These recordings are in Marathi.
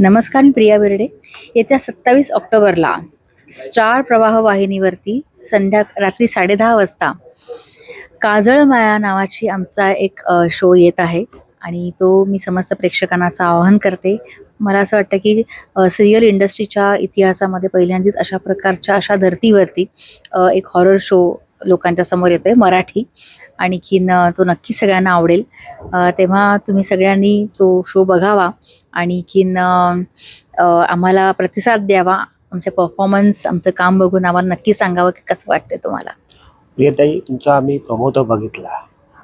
नमस्कार मी प्रिया बेर्डे. येत्या सत्तावीस ऑक्टोबरला स्टार प्रवाह वाहिनीवरती संध्या रात्री साडेदहा वाजता काजळ माया नावाची आमचा एक शो येत आहे. आणि तो मी समस्त प्रेक्षकांना असं आवाहन करते. मला असं वाटतं की सिरियल इंडस्ट्रीच्या इतिहासामध्ये पहिल्यांदाच अशा प्रकारच्या अशा धर्तीवरती एक हॉरर शो लोकांच्या समोर येतोय मराठी. आणखीन तो नक्की सगळ्यांना आवडेल. तेव्हा तुम्ही सगळ्यांनी तो शो बघावा. आणखीन आम्हाला प्रतिसाद द्यावा. आमचे परफॉर्मन्स आमचं काम बघून आम्हाला नक्की सांगावं की कसं वाटतंय तुम्हाला. प्रियताई तुमचा आम्ही प्रमोद बघितला.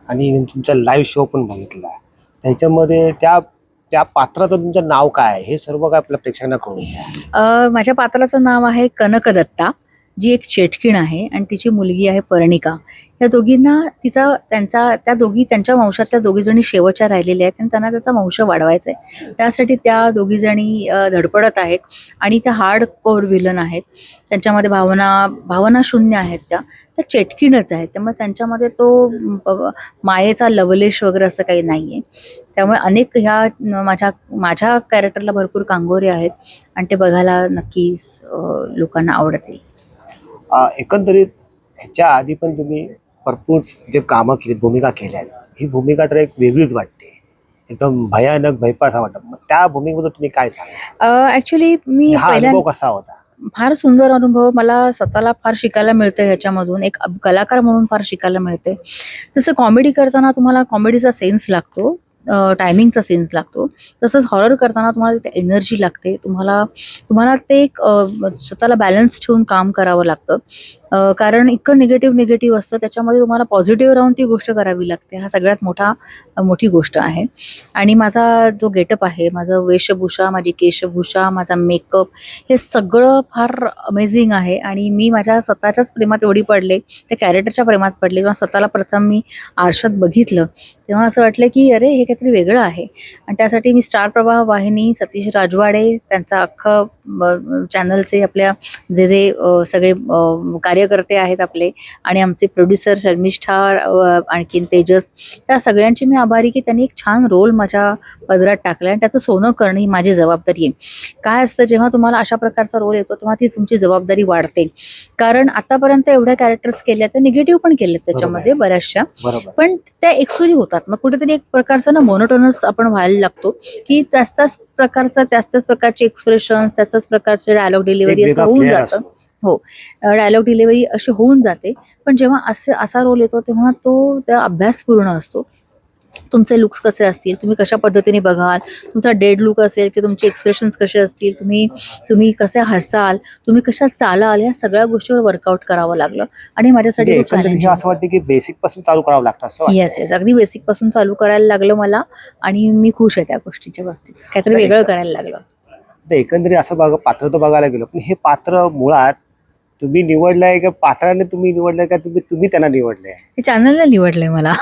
आणि तुमचा लाईव्ह शो पण बघितला. त्याच्यामध्ये त्या त्या पात्राचं तुमचं नाव काय आहे? हे सर्व काय आपल्या प्रेक्षकांना कळून माझ्या पात्राचं नाव आहे कनक दत्ता जी एक चेटकीण आहे आणि तिची मुलगी आहे पर्णिका. या दोघींना तिचा त्यांचा त्या दोघी त्यांच्या वंशातल्या दोघीजणी शेवटच्या राहिलेल्या आहेत आणि त्यांना त्याचा वंश वाढवायचा आहे. त्यासाठी त्या दोघीजणी धडपडत आहेत आणि त्या हार्ड कोर विलन आहेत. त्यांच्यामध्ये भावना भावना शून्य आहेत त्या. त्या चेटकीणच आहेत. त्यामुळे त्यांच्यामध्ये तो मायेचा लवलेश वगैरे असं काही नाही आहे त्यामुळे अनेक ह्या माझ्या माझ्या कॅरेक्टरला भरपूर कांगोरे आहेत. आणि ते बघायला नक्कीच लोकांना आवडतील. एकंदरीत ह्याच्या आधी पण तुम्ही भरपूर जे कामं केली भूमिका केल्या ही भूमिका तर एक वेगळीच वाटते. एकदम भयानक भयपास वाटत. मग त्या भूमिकेबद्दल तुम्ही काय सांगा ऍक्च्युली मी हा पहिल्या अनुभव कसा होता? फार सुंदर अनुभव. मला स्वतःला फार शिकायला मिळतं ह्याच्यामधून. एक कलाकार म्हणून फार शिकायला मिळते. तसं कॉमेडी करताना तुम्हाला कॉमेडीचा सेन्स लागतो. टायमिंगचा सेन्स लागतो. तसंच हॉरर करताना तुम्हाला ते एनर्जी लागते. तुम्हाला तुम्हाला ते एक स्वतःला बॅलन्स ठेवून काम करावं लागतं. कारण इतकं निगेटिव्ह निगेटिव्ह असतं त्याच्यामध्ये तुम्हाला पॉझिटिव्ह राहून ती गोष्ट करावी लागते. हा सगळ्यात मोठा मोठी गोष्ट आहे. आणि माझा जो गेटअप आहे माझं वेशभूषा माझी केशभूषा माझा मेकअप हे सगळं फार अमेझिंग आहे. आणि मी माझ्या स्वतःच्याच प्रेमात एवढी पडले त्या कॅरेक्टरच्या प्रेमात पडले. जेव्हा स्वतःला प्रथम मी आरशात बघितलं तेव्हा असं वाटलं की अरे हे काहीतरी वेगळं आहे. आणि त्यासाठी मी स्टार प्रवाह वाहिनी सतीश राजवाडे त्यांचा अख्खं चॅनलचे आपल्या जे जे सगळे कार्यकर्ते आहेत आपले आणि आमचे प्रोड्युसर शर्मिष्ठा आणखीन तेजस त्या सगळ्यांची मी आभारी की त्यांनी एक छान रोल माझ्या पदरात टाकला आणि त्याचं सोनं करणं ही माझी जबाबदारी आहे. काय असतं जेव्हा तुम्हाला अशा प्रकारचा रोल येतो तेव्हा ती तुमची जबाबदारी वाढते. कारण आतापर्यंत एवढ्या कॅरेक्टर्स केल्या त्या निगेटिव्ह पण केल्यात त्याच्यामध्ये बऱ्याचशा. पण त्या एकसुरी होतात. मग कुठेतरी एक प्रकारचा ना मोनोटोनस आपण व्हायला लागतो की त्याच त्याच प्रकारचा त्याच त्याच प्रकारचे एक्सप्रेशन त्याच त्याच प्रकारचे डायलॉग डिलिव्हरी असं होऊन जातं. असतो. डायलॉग डिलिव्हरी अशी होऊन जाते पण जेव्हा असे असा रोल येतो तेव्हा तो त्या अभ्यासपूर्ण असतो. तुमचे लुक्स कसे असतील? तुम्ही कशा पद्धतीने बघाल? तुमचा डेड लुक असेल की तुमचे एक्सप्रेशन्स कसे असतील? तुम्ही तुम्ही कसे हसाल? तुम्ही कशा चालाल? या सगळ्या गोष्टीवर वर्कआउट करावं लागलं. आणि माझ्यासाठी म्हणजे खूप चॅलेंजिंग असं वाटतं की बेसिकपासून चालू करावं लागतं. येस येस अगदी बेसिकपासून चालू करायला लागलं मला आणि मी खुश आहे त्या गोष्टीच्या बाबतीत. काहीतरी वेगळं करायला लागलं. एकंदरीत असं बघा पात्र तर बघायला गेलो पण हे पात्र मुळात तुम्ही निवडलंय का? पात्राने तुम्ही निवडलंय का? तुम्ही तुम्ही त्यांना निवडलंय. हे चॅनलला निवडलंय मला.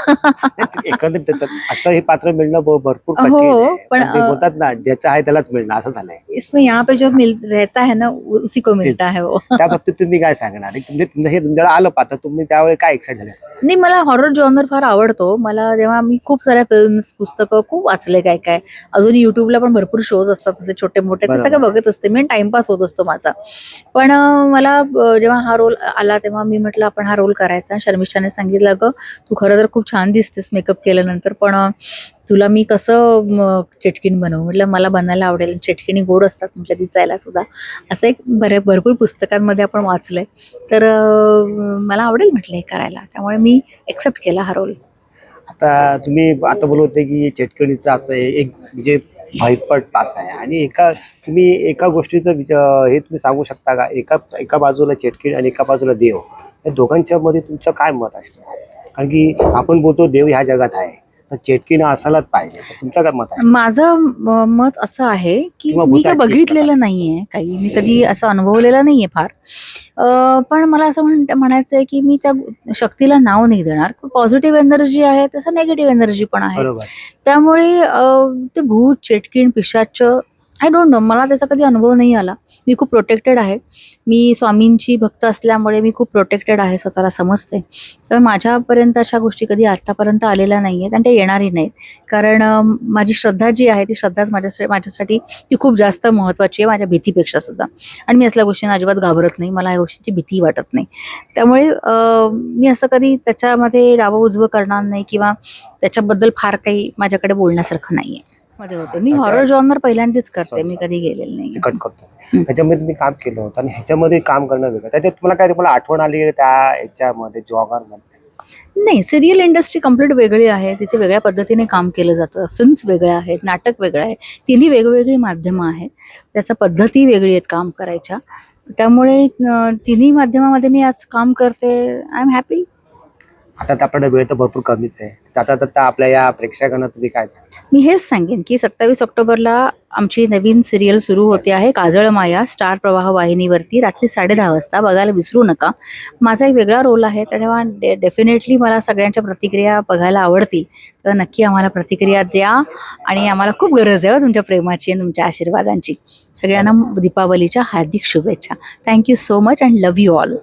एकंदरीत त्याचं असं हे पात्र मिळणं भ- भरपूर हो, आहे. पण, पण ते अ, बोलतात ना ज्याचं आहे त्यालाच मिळणं असं झालंय. इसमें यहाँ पे जो मिल रहता है ना उसी को मिलता है वो. त्या बाबतीत तुम्ही काय सांगणार? म्हणजे तुमचं हे तुमच्याकडे आलं पात्र तुम्ही त्यावेळी काय एक्साइट झाले असते? नाही मला हॉरर जॉनर फार आवडतो. मला जेव्हा मी खूप साऱ्या फिल्म्स पुस्तकं खूप वाचले काय काय. अजून युट्यूबला पण भरपूर शोज असतात तसे छोटे मोठे ते बरोबर. सगळं बघत असते. मी टाइमपास होत असतो माझा. पण अं, मला जेव्हा हा रोल आला तेव्हा मी म्हटलं आपण हा रोल करायचा. शर्मिष्ठाने सांगितलं अगं तू खरं तर खूप छान दिसतेस मेकअप केल्यानंतर पण तुला मी कसं म, चेटकीण बनवू? म्हटलं मला बनायला आवडेल. चेटकिणी गोड असतात म्हटलं दिसायला सुद्धा. असं एक बऱ्या भरपूर पुस्तकांमध्ये आपण वाचलंय. तर मला आवडेल म्हटलं हे करायला. त्यामुळे मी एक्सेप्ट केला हा रोल. आता तुम्ही आता बोलवते की चेटकडीचं असं एक म्हणजे भयपट तास आहे. आणि एका तुम्ही एका गोष्टीचं विचार हे तुम्ही सांगू शकता का? एका एका बाजूला चेटकीड आणि एका बाजूला देव. या दोघांच्या मध्ये तुमचं काय मत असणार कारण की आपण बोलतो देव ह्या जगात आहे. तर चेटकीनं असायलाच पाहिजे. तुमचं काय मत आहे? माझं म- मत असं आहे की किंवा मी काय भूताची बघितलेलं नाहीये. काही मी कधी असं अनुभवलेलं नाहीये फार. अं, पण मला असं म्हण म्हणायचं आहे की मी त्या शक्तीला नाव नाही देणार. पॉझिटिव्ह एनर्जी आहे तसं नेगेटिव्ह एनर्जी पण आहे. बरोबर. त्यामुळे अं, ते भूत चेटकीण पिशाच आय डोंट नो मला त्याचा कधी अनुभव नाही आला. मी खूप प्रोटेक्टेड आहे. मी स्वामींची भक्त असल्यामुळे मी खूप प्रोटेक्टेड आहे स्वतःला समजते. तर माझ्यापर्यंत अशा गोष्टी कधी आत्तापर्यंत आलेल्या नाही आहेत आणि ते येणारही नाहीत कारण माझी श्रद्धा जी आहे ती श्रद्धाच माझ्यासाठी माझ्यासाठी ती खूप जास्त महत्त्वाची आहे माझ्या भीतीपेक्षा सुद्धा. आणि मी असल्या गोष्टींना अजिबात घाबरत नाही. मला या गोष्टींची भीती वाटत नाही. त्यामुळे मी असं कधी त्याच्यामध्ये डावं उजवं करणार नाही किंवा त्याच्याबद्दल फार काही माझ्याकडे बोलण्यासारखं नाही आहे मध्ये होते. मी. हॉरर जॉनर पहिल्यांदाच करते. मी. कधी गेलेले नाही. कट करतो. त्याच्यामध्ये तुम्ही काम केलं होतं आणि ह्याच्यामध्ये काम करणं वेगळं. त्याच्यात तुम्हाला काय तुम्हाला आठवण आली त्या ह्याच्यामध्ये जॉगर नाही सिरियल इंडस्ट्री कंप्लीट वेगळी आहे. तिथे वेगळ्या पद्धतीने काम केलं जातं. फिल्म्स वेगळ्या आहेत नाटक वेगळं आहे. तिन्ही वेगवेगळी माध्यमं आहेत. त्याच्या पद्धती वेगळी आहेत काम करायच्या. त्यामुळे तिन्ही माध्यमामध्ये मी आज काम करते. आय एम हॅपी आता तर आपल्याला वेळ तर भरपूर कमीच आहे. जाता जाता आपल्या या प्रेक्षकांना तुम्ही काय सांगा मी हेच सांगेन की सत्तावीस ऑक्टोबरला आमची नवीन सिरियल सुरू होते आहे काजळ माया स्टार प्रवाह वाहिनीवरती. रात्री साडेदहा वाजता. बघायला विसरू नका. माझा एक वेगळा रोल आहे. तेव्हा डे डेफिनेटली मला सगळ्यांच्या प्रतिक्रिया बघायला आवडतील. तर नक्की आम्हाला प्रतिक्रिया द्या आणि आम्हाला खूप गरज आहे हो तुमच्या प्रेमाची आणि तुमच्या आशीर्वादांची. सगळ्यांना दीपावलीच्या हार्दिक शुभेच्छा. Thank you so much and love you all